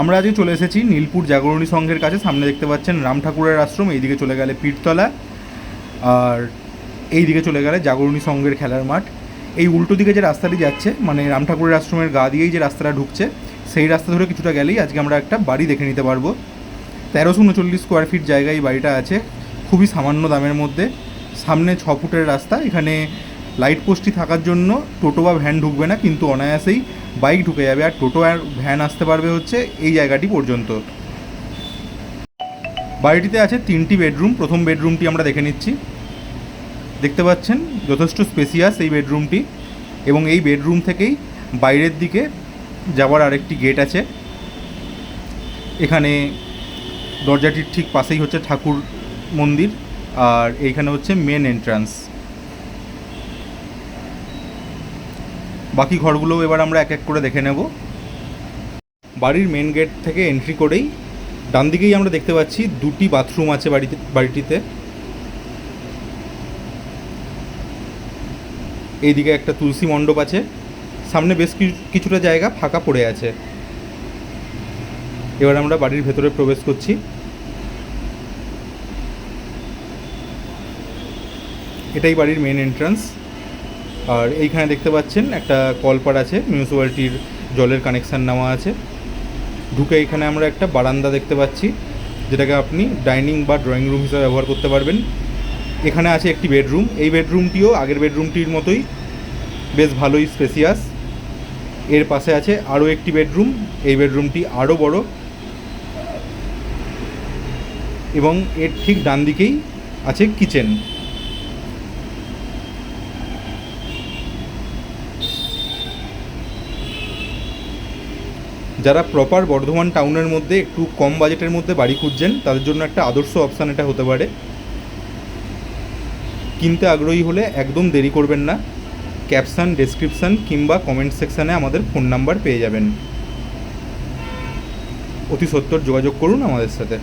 আমরা আজকে চলে এসেছি নীলপুর জাগরণী সংঘের কাছে। সামনে দেখতে পাচ্ছেন রাম ঠাকুরের আশ্রম, এইদিকে চলে গেলে পীরতলা আর এই দিকে চলে গেলে জাগরণী সংঘের খেলার মাঠ। এই উল্টো দিকে যে রাস্তাটি যাচ্ছে মানে রাম ঠাকুরের আশ্রমের গা দিয়েই যে রাস্তাটা ঢুকছে, সেই রাস্তা ধরে কিছুটা গেলেই আজকে আমরা একটা বাড়ি দেখে নিতে পারব। তেরোশো উনচল্লিশ স্কোয়ার ফিট জায়গায় এই বাড়িটা আছে, খুবই সামান্য দামের মধ্যে। সামনে ছ ফুটের রাস্তা, এখানে লাইট পোস্টটি থাকার জন্য টোটো বা ভ্যান ঢুকবে না, কিন্তু অনায়াসেই বাইক ঢুকে যাবে আর টোটো আর ভ্যান আসতে পারবে হচ্ছে এই জায়গাটি পর্যন্ত। বাড়িটিতে আছে তিনটি বেডরুম প্রথম বেডরুমটি আমরা দেখে নিচ্ছি। দেখতে পাচ্ছেন যথেষ্ট স্পেসিয়াস এই বেডরুমটি এবং এই বেডরুম থেকেই বাইরের দিকে যাওয়ার আরেকটি গেট আছে। এখানে দরজাটির ঠিক পাশেই হচ্ছে ঠাকুর মন্দির আর এইখানে হচ্ছে মেন এন্ট্রান্স বাকি ঘরগুলোও এবার আমরা এক এক করে দেখে নেব। বাড়ির মেন গেট থেকে এন্ট্রি করেই ডান দিকেই আমরা দেখতে পাচ্ছি দুটি বাথরুম আছে বাড়িতে বাড়িটিতে। এইদিকে একটা তুলসী মণ্ডপ আছে। সামনে বেশ কিছু- কিছুটা জায়গা ফাঁকা পড়ে আছে। এবার আমরা বাড়ির ভেতরে প্রবেশ করছি। এটাই বাড়ির মেন এন্ট্রান্স আর এইখানে দেখতে পাচ্ছেন একটা কলপার আছে মিউনিসিপ্যালিটির জলের কানেকশান নেওয়া আছে। ঢুকে এখানে আমরা একটা বারান্দা দেখতে পাচ্ছি, যেটাকে আপনি ডাইনিং বা ড্রয়িং রুম হিসেবে ব্যবহার করতে পারবেন। এখানে আছে একটি বেডরুম এই বেডরুমটিও আগের বেডরুমটির মতোই বেশ ভালোই স্পেসিয়াস এর পাশে আছে আরও একটি বেডরুম এই বেডরুমটি আরও বড়। এবং এর ঠিক ডান দিকেই আছে কিচেন যারা প্রপার বর্ধমান টাউনের মধ্যে একটু কম বাজেটের মধ্যে বাড়ি খুঁজছেন, তাদের জন্য একটা আদর্শ অপশান এটা হতে পারে। কিনতে আগ্রহী হলে একদম দেরি করবেন না। ক্যাপশান ডেসক্রিপশান কিংবা কমেন্ট সেকশানে আমাদের ফোন নাম্বার পেয়ে যাবেন। অতি সত্তর যোগাযোগ করুন আমাদের সাথে।